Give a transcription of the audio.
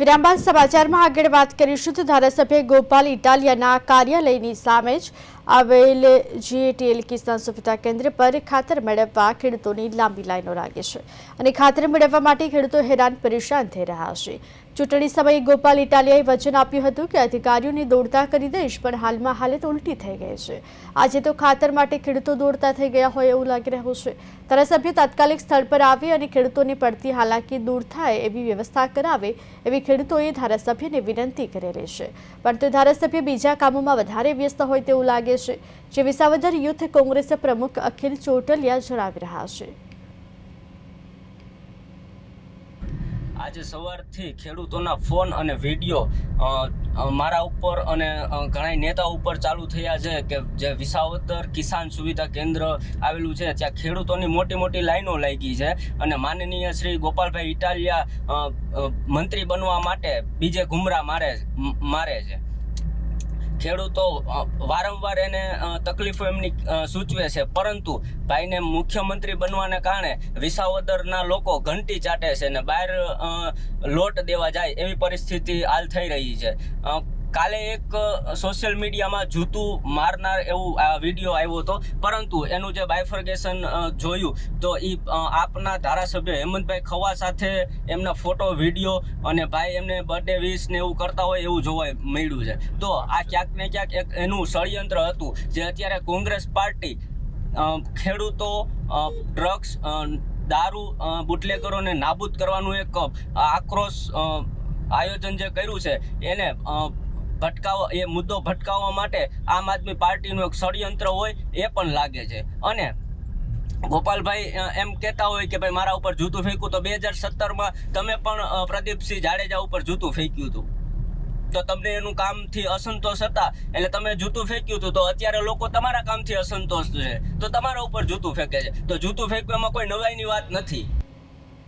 વિરામબાદ સમાચારમાં આગળ વાત કરીશું તો ધારાસભ્ય ગોપાલ ઇટાલિયાના કાર્યાલયની સામે જ આવેલ જીએટીએલ કિસાન સુવિધા કેન્દ્ર પર ખાતર મેળવવા ખેડૂતોની લાંબી લાઈનો લાગે છે અને ખાતર મેળવવા માટે ખેડૂતો હેરાન પરેશાન થઈ રહ્યા છે. ચૂંટણી સમયે ગોપાલ ઇટાલિયાએ વચન આપ્યું હતું કે અધિકારીઓને દોડતા કરી દઈશ પણ હાલમાં હાલત ઉલટી થઈ ગઈ છે. આજે તો ખાતર માટે ખેડૂતો દોડતા થઈ ગયા હોય એવું લાગી રહ્યું છે. ધારાસભ્ય તાત્કાલિક સ્થળ પર આવે અને ખેડૂતોને પડતી હાલાકી દૂર થાય એવી વ્યવસ્થા કરાવે એવી ખેડૂતોએ ધારાસભ્યને વિનંતી કરેલી છે. પરંતુ ધારાસભ્ય બીજા કામોમાં વધારે વ્યસ્ત હોય તેવું લાગે છે, જે વિસાવદર યુથ કોંગ્રેસ પ્રમુખ અખિલ ચોટલિયા જણાવી રહ્યા છે. આજે સવારથી ખેડૂતોના ફોન અને વીડિયો મારા ઉપર અને ઘણા નેતાઓ ઉપર ચાલુ થયા છે કે જે વિસાવદર કિસાન સુવિધા કેન્દ્ર આવેલું છે, ત્યાં ખેડૂતોની મોટી મોટી લાઈનો લાગી છે અને માનનીય શ્રી ગોપાલભાઈ ઇટાલિયા મંત્રી બનવા માટે બીજે ઘુમરા મારે મારે છે. ખેડૂતો વારંવાર એને તકલીફો એમની સૂચવે છે. પરંતુ ભાઈને મુખ્યમંત્રી બનવાને કારણે વિસાવદરના લોકો ઘંટી ચાટે છે ને બહાર લોટ દેવા જાય એવી પરિસ્થિતિ હાલ થઈ રહી છે. કાલે એક સોશિયલ મીડિયામાં જૂતું મારનાર એવું આ વીડિયો આવ્યો હતો. પરંતુ એનું જે બાયફર્ગેશન જોયું, તો એ આપના ધારાસભ્ય હેમંતભાઈ ખવા સાથે એમના ફોટો વીડિયો અને ભાઈ એમને બર્થડે વિશ ને એવું કરતા હોય એવું જોવા મળ્યું છે. તો આ ક્યાંક ને ક્યાંક એક એનું ષડયંત્ર હતું, જે અત્યારે કોંગ્રેસ પાર્ટી ખેડૂતો ડ્રગ્સ દારૂ બુટલેકરોને નાબૂદ કરવાનું એક આક્રોશ આયોજન જે કર્યું છે, એને ભટકાવવા એ મુદ્દો ભટકાવવા માટે આમ આદમી પાર્ટીનું એક ષડયંત્ર હોય એ પણ લાગે છે. અને ગોપાલભાઈ એમ કહેતા હોય કે ભાઈ મારા ઉપર જૂતું ફેંક્યું તો બે હજાર સત્તરમાં તમે પણ પ્રદીપસિંહ જાડેજા ઉપર જૂતું ફેંક્યું હતું. તો તમને એનું કામથી અસંતોષ હતા? એટલે તમે જૂતું ફેંક્યું હતું તો અત્યારે લોકો તમારા કામથી અસંતોષ છે. તો તમારા ઉપર જૂતું ફેંકે છે. તો જૂતું ફેંકવામાં કોઈ નવાઈની વાત નથી.